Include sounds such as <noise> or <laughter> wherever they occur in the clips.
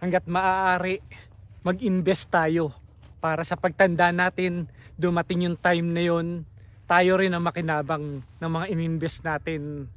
hanggat maaari mag-invest tayo para sa pagtanda natin dumating yung time na yon tayo rin ang makinabang ng mga ininvest natin.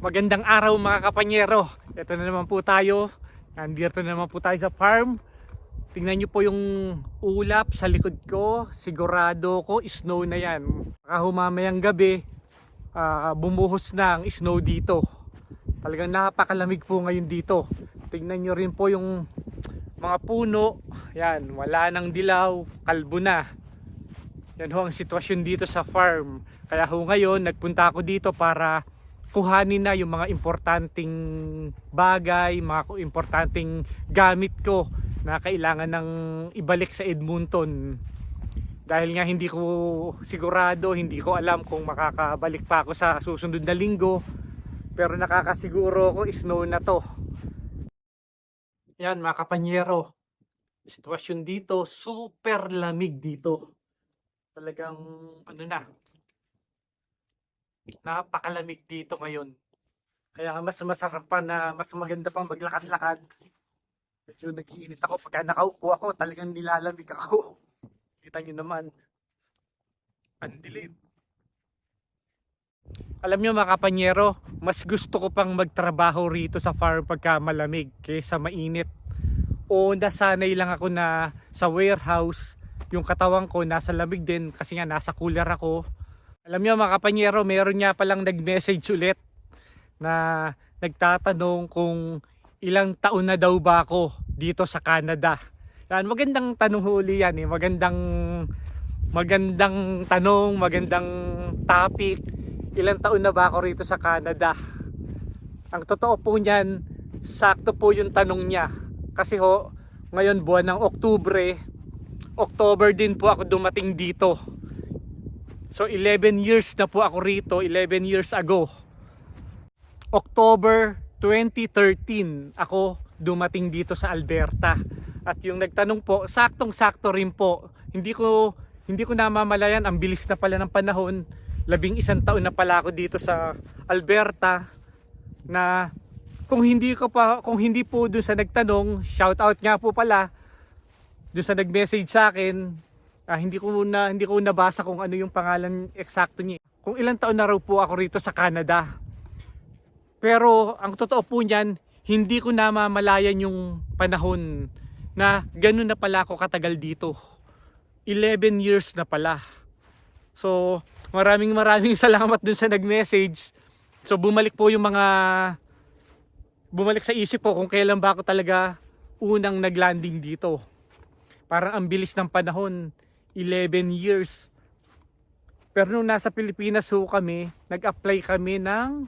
Magandang araw mga kapanyero. Ito na naman po tayo. Nandito na naman po tayo sa farm. Tingnan nyo po yung ulap sa likod ko. Sigurado ko snow na yan. Baka humamayang gabi, ah, bumuhos na ang snow dito. Talagang napakalamig po ngayon dito. Tingnan nyo rin po yung mga puno. Yan, wala nang dilaw, kalbo na. Yan ho ang sitwasyon dito sa farm. Kaya ho ngayon, nagpunta ako dito para kuhanin na yung mga importanteng bagay, mga importanteng gamit ko na kailangan ng ibalik sa Edmonton. Dahil nga hindi ko sigurado, hindi ko alam kung makakabalik pa ako sa susunod na linggo. Pero nakakasiguro ko snow na to. Yan mga kapanyero. Sitwasyon dito, super lamig dito. Talagang ano na, napakalamig dito ngayon. Kaya mas masarap pa na mas maganda pang maglakad-lakad. Medyo nag-iinit ako. Pagka nakaupo ako, talagang nilalamig ako. <laughs> Kita nyo naman. Ang dilim. Alam nyo mga kapanyero, mas gusto ko pang magtrabaho rito sa farm pagka malamig kaysa mainit. O nasanay lang ako na sa warehouse, yung katawan ko nasa lamig din kasi nga nasa cooler ako. Alam nyo mga kapanyero, meron nga palang nag-message ulit na nagtatanong kung ilang taon na daw ba ako dito sa Canada. Yan, magandang tanong huli yan eh. Magandang magandang tanong, magandang topic. Ilang taon na ba ako rito sa Canada? Ang totoo po niyan, sakto po yung tanong niya. Kasi ho, ngayon buwan ng Oktubre, October din po ako dumating dito. So 11 years na po ako rito, 11 years ago. October 2013 ako dumating dito sa Alberta. At yung nagtanong po, saktong-sakto rin po. Hindi ko hindi ko namamalayan ang bilis na pala ng panahon. Labing isang taon na pala ako dito sa Alberta na kung hindi ko pa kung hindi po doon sa nagtanong, shout out nga po pala doon sa nag-message sa akin, ah, hindi ko na hindi ko nabasa kung ano yung pangalan eksakto niya. Kung ilang taon na raw po ako rito sa Canada. Pero ang totoo po niyan, hindi ko namamalayan yung panahon na ganun na pala ako katagal dito. 11 years na pala. So, maraming maraming <laughs> salamat dun sa nag-message. So, bumalik po yung mga bumalik sa isip ko kung kailan ba ako talaga unang naglanding dito. Parang ang bilis ng panahon, 11 years. Pero nung nasa Pilipinas ho kami, nag-apply kami ng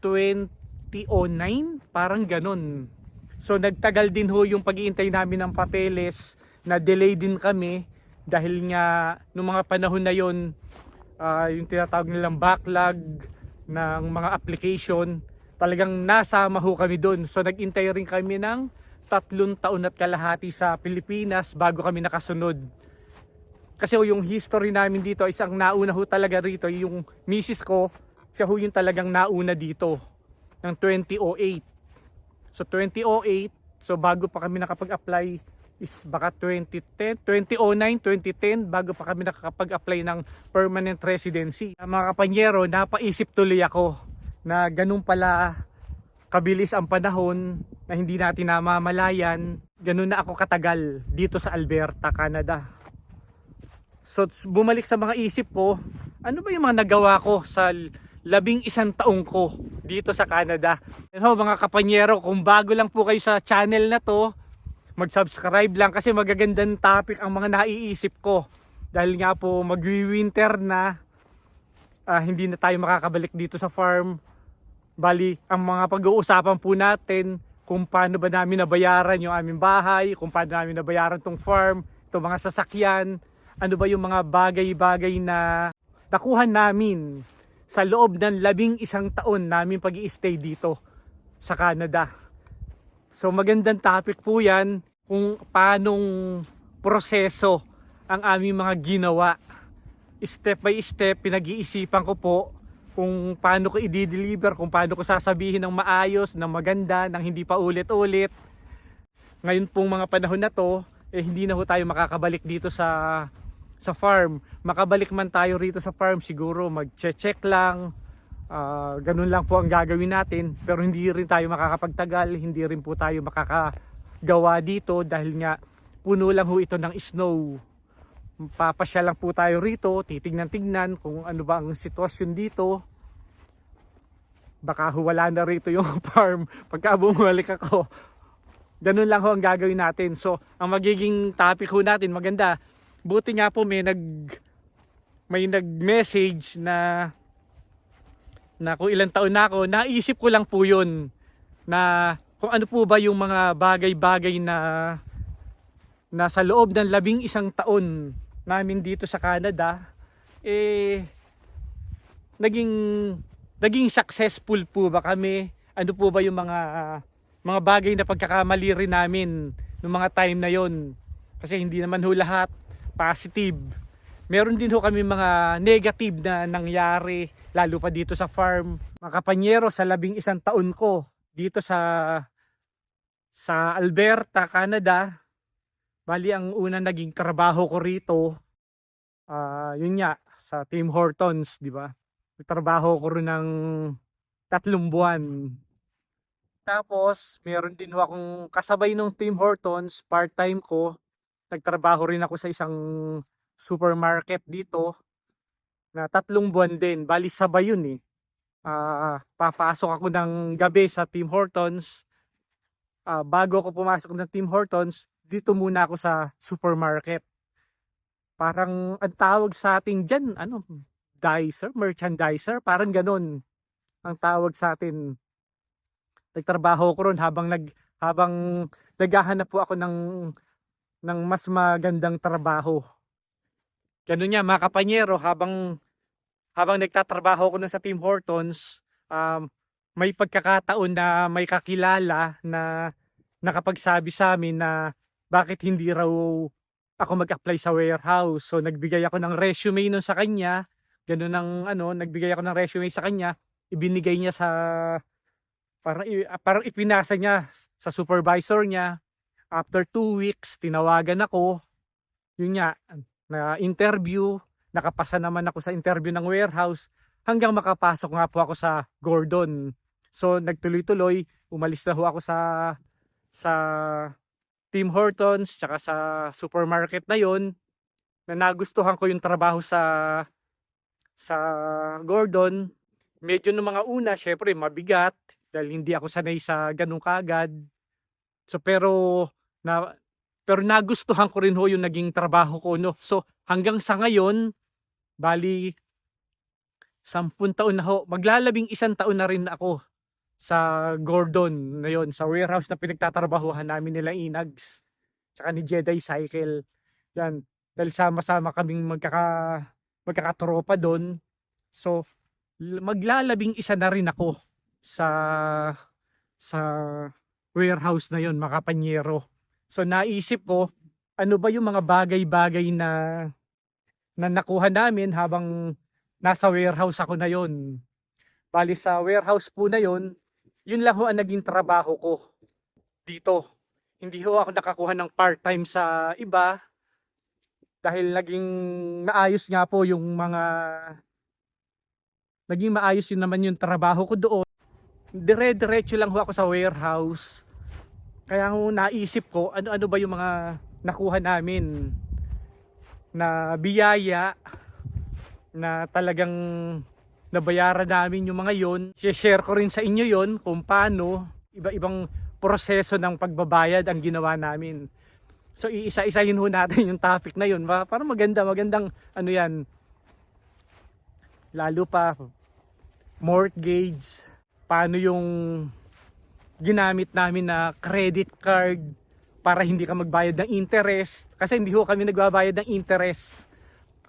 2009, parang ganun. So nagtagal din ho yung pag-iintay namin ng papeles, na delay din kami dahil nga nung mga panahon na yon ah, yung tinatawag nilang backlog ng mga application, talagang nasama ho kami doon. So nagintay rin kami ng tatlong taon at kalahati sa Pilipinas bago kami nakasunod. Kasi ho, yung history namin dito, isang nauna ho talaga rito, yung misis ko, siya ho yung talagang nauna dito ng 2008. So 2008, so bago pa kami nakapag-apply is baka 2010, 2009, 2010 bago pa kami nakakapag-apply ng permanent residency. Mga kapanyero, napaisip tuloy ako na ganun pala kabilis ang panahon na hindi natin namamalayan. Ganun na ako katagal dito sa Alberta, Canada. So bumalik sa mga isip ko, ano ba yung mga nagawa ko sa labing isang taong ko dito sa Canada. Yan ho, mga kapanyero, kung bago lang po kayo sa channel na to, mag-subscribe lang kasi magagandang topic ang mga naiisip ko. Dahil nga po magwi-winter na, ah, hindi na tayo makakabalik dito sa farm. Bali, ang mga pag-uusapan po natin kung paano ba namin nabayaran yung aming bahay, kung paano namin nabayaran tong farm, itong mga sasakyan, ano ba yung mga bagay-bagay na nakuha namin sa loob ng labing isang taon namin pag stay dito sa Canada. So magandang topic po yan kung paanong proseso ang aming mga ginawa. Step by step, pinag-iisipan ko po kung paano ko i-deliver, kung paano ko sasabihin ng maayos, ng maganda, ng hindi pa ulit-ulit. Ngayon pong mga panahon na to, eh hindi na ho tayo makakabalik dito sa sa farm. Makabalik man tayo rito sa farm, siguro mag-check lang. Ah, ganun lang po ang gagawin natin. Pero hindi rin tayo makakapagtagal, hindi rin po tayo makakagawa dito dahil nga puno lang ho ito ng snow. Papasya lang po tayo rito, titignan-tignan kung ano ba ang sitwasyon dito. Baka wala na rito yung <laughs> farm pagka bumalik ako. Ganun lang ho ang gagawin natin. So, ang magiging topic ho natin, maganda. Buti nga po may nag may nag-message na na kung ilang taon na ako, naisip ko lang po yun na kung ano po ba yung mga bagay-bagay na nasa loob ng labing isang taon namin dito sa Canada, eh, naging, naging successful po ba kami? Ano po ba yung mga, mga bagay na pagkakamali rin namin noong mga time na yon Kasi hindi naman ho lahat positive. Meron din ho kami mga negative na nangyari, lalo pa dito sa farm. Mga kapanyero, sa labing isang taon ko, dito sa sa Alberta, Canada, Bali, ang unang naging trabaho ko rito, ah yun nga, sa Tim Hortons, di ba? Trabaho ko rin ng tatlong buwan. Tapos, meron din ho akong kasabay ng Tim Hortons, part-time ko. Nagtrabaho rin ako sa isang supermarket dito na tatlong buwan din. Bali, sabay yun eh. Ah, papasok ako ng gabi sa Tim Hortons. Ah, bago ako pumasok ng Tim Hortons, dito muna ako sa supermarket. Parang ang tawag sa atin dyan, ano, dicer, merchandiser, parang ganun ang tawag sa atin. Nagtrabaho ko ron habang nag habang naghahanap po ako ng ng mas magandang trabaho. Ganun niya, mga kapanyero, habang habang nagtatrabaho ko na sa Tim Hortons, um, may pagkakataon na may kakilala na nakapagsabi sa amin na bakit hindi raw ako mag-apply sa warehouse. So nagbigay ako ng resume nun sa kanya. Ganun ang ano, nagbigay ako ng resume sa kanya. Ibinigay niya sa parang ah, parang ipinasa niya sa supervisor niya. After two weeks, tinawagan ako. Yun nga, na interview. Nakapasa naman ako sa interview ng warehouse hanggang makapasok nga po ako sa Gordon. So nagtuloy-tuloy, umalis na ho ako sa sa Tim Hortons tsaka sa supermarket na yon na nagustuhan ko yung trabaho sa sa Gordon medyo nung mga una syempre mabigat dahil hindi ako sanay sa ganung kagad so pero na pero nagustuhan ko rin ho yung naging trabaho ko no? So hanggang sa ngayon bali sampun taon na ho maglalabing isang taon na rin ako sa Gordon na yon sa warehouse na pinagtatrabahuhan namin nila Inags tsaka ni Jedi Cycle. Yan dahil sama-sama kaming magkaka magkakatropa doon so maglalabing isa na rin ako sa sa warehouse na yon mga kapanyero so naisip ko ano ba yung mga bagay-bagay na na nakuha namin habang nasa warehouse ako na yon bali sa warehouse po na yon yun lang ho ang naging trabaho ko dito. Hindi ho ako nakakuha ng part-time sa iba dahil naging maayos nga po yung mga naging maayos yun naman yung trabaho ko doon. Dire-diretso lang ho ako sa warehouse. Kaya ho naisip ko ano-ano ba yung mga nakuha namin na biyaya na talagang nabayaran namin yung mga yon. share ko rin sa inyo yon kung paano iba-ibang proseso ng pagbabayad ang ginawa namin. So iisa-isahin ho natin yung topic na yun. Parang maganda, magandang ano yan. Lalo pa mortgage, paano yung ginamit namin na credit card para hindi ka magbayad ng interest. Kasi hindi ho kami nagbabayad ng interest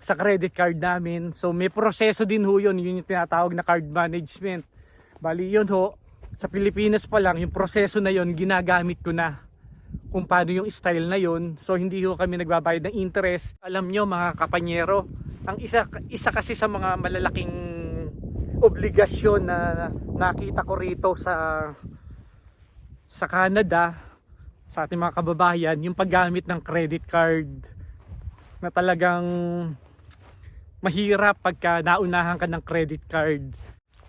sa credit card namin. So may proseso din ho yun, yun yung tinatawag na card management. Bali yun ho, sa Pilipinas pa lang, yung proseso na yon ginagamit ko na kung paano yung style na yon. So hindi ko kami nagbabayad ng interest. Alam nyo mga kapanyero, ang isa, isa kasi sa mga malalaking obligasyon na nakita ko rito sa sa Canada sa ating mga kababayan yung paggamit ng credit card na talagang mahirap pagka naunahan ka ng credit card.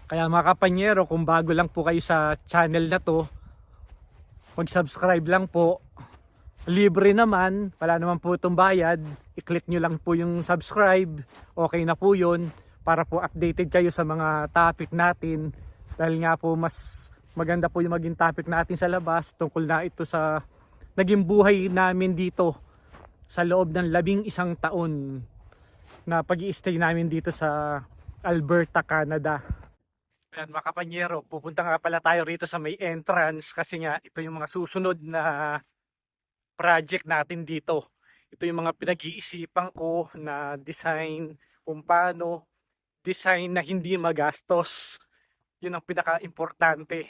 Kaya mga kapanyero, kung bago lang po kayo sa channel na to, mag-subscribe lang po. Libre naman, wala naman po itong bayad. I-click nyo lang po yung subscribe. Okay na po yun para po updated kayo sa mga topic natin. Dahil nga po mas maganda po yung maging topic natin sa labas tungkol na ito sa naging buhay namin dito sa loob ng labing isang taon na pag stay namin dito sa Alberta, Canada. Ayan mga kapanyero, pupunta nga pala tayo rito sa may entrance kasi nga ito yung mga susunod na project natin dito. Ito yung mga pinag-iisipan ko na design kung paano design na hindi magastos. Yun ang pinaka-importante.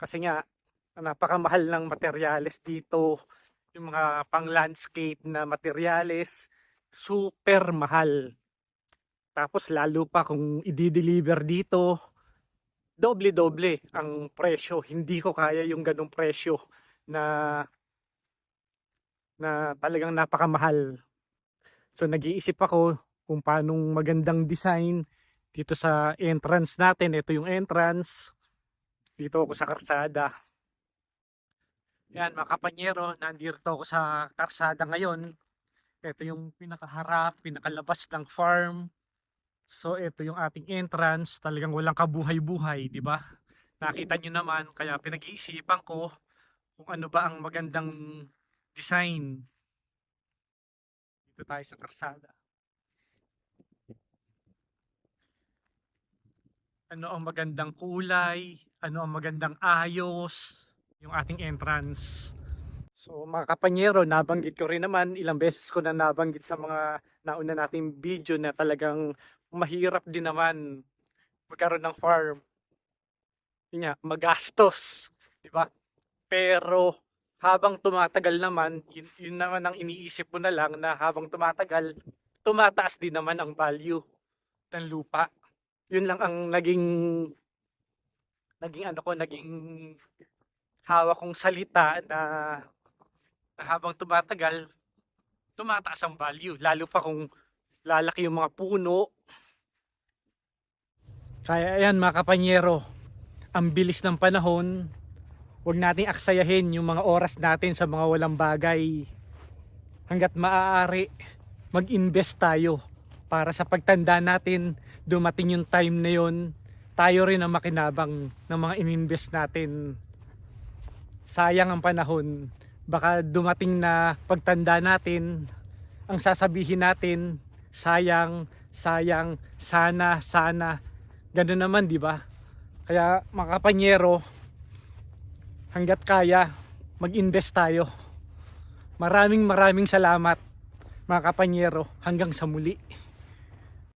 Kasi nga, napakamahal ng materyales dito. Yung mga pang-landscape na materyales, super mahal. Tapos lalo pa kung i-deliver dito, doble-doble ang presyo. Hindi ko kaya yung ganong presyo na na talagang napakamahal. So nag-iisip ako kung paanong magandang design dito sa entrance natin. Ito yung entrance. Dito ako sa karsada. Yan mga kapanyero, nandito ako sa karsada ngayon. Ito yung pinakaharap, pinakalabas ng farm. So ito yung ating entrance, talagang walang kabuhay-buhay, di ba? Nakita nyo naman, kaya pinag-iisipan ko kung ano ba ang magandang design. Dito tayo sa karsada. Ano ang magandang kulay, ano ang magandang ayos, yung ating entrance. So mga kapanyero, nabanggit ko rin naman, ilang beses ko na nabanggit sa mga nauna nating video na talagang mahirap din naman magkaroon ng farm. Yun nga, magastos. Di ba? Pero habang tumatagal naman, yun, yun naman ang iniisip ko na lang na habang tumatagal, tumataas din naman ang value ng lupa. Yun lang ang naging naging ano ko, naging hawak kong salita na, na habang tumatagal, tumataas ang value. Lalo pa kung lalaki yung mga puno. Kaya ayan mga kapanyero, ang bilis ng panahon, huwag nating aksayahin yung mga oras natin sa mga walang bagay. Hanggat maaari, mag-invest tayo para sa pagtanda natin, dumating yung time na yon, tayo rin ang makinabang ng mga ininvest natin. Sayang ang panahon, baka dumating na pagtanda natin, ang sasabihin natin, sayang, sayang, sana, sana. Ganun naman, di ba? Kaya mga kapanyero, hanggat kaya, mag-invest tayo. Maraming maraming salamat mga kapanyero hanggang sa muli.